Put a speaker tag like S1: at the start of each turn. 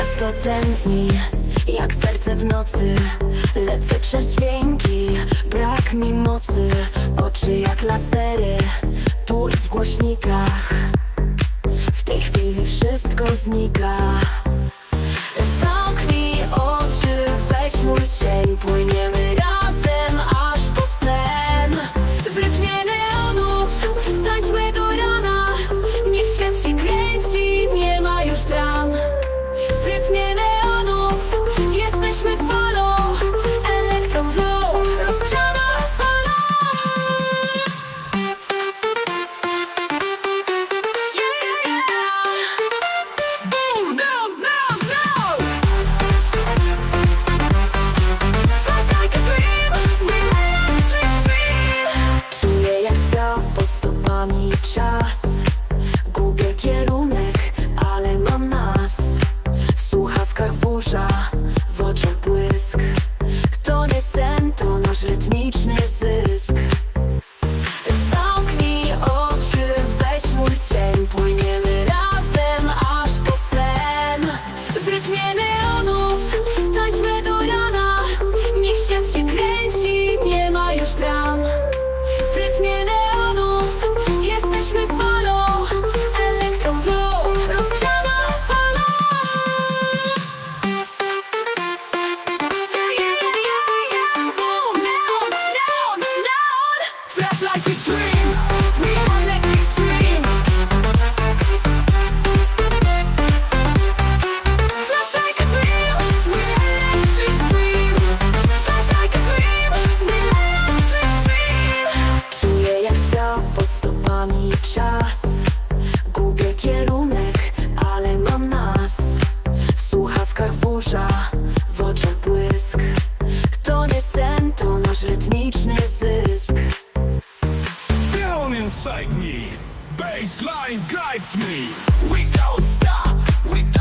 S1: to tętni Jak serce w nocy Lecę przez dźwięki. Brak mi mocy Oczy jak lasery Puls w głośnikach. W tej chwili wszystko znika. Zamknij oczy, weź mój cień Płyniemy stopami czas. Gubię kierunek, ale mam nas. W słuchawkach burza, w oczach błysk. To nie sen, to nasz rytmiczny zysk. Zamknij oczy, weź mój cień. Płyniemy razem aż po sen. W rytmie neonów tańczmy do rana. Niech świat się kręci,
S2: baseline guides me. We don't stop, we don't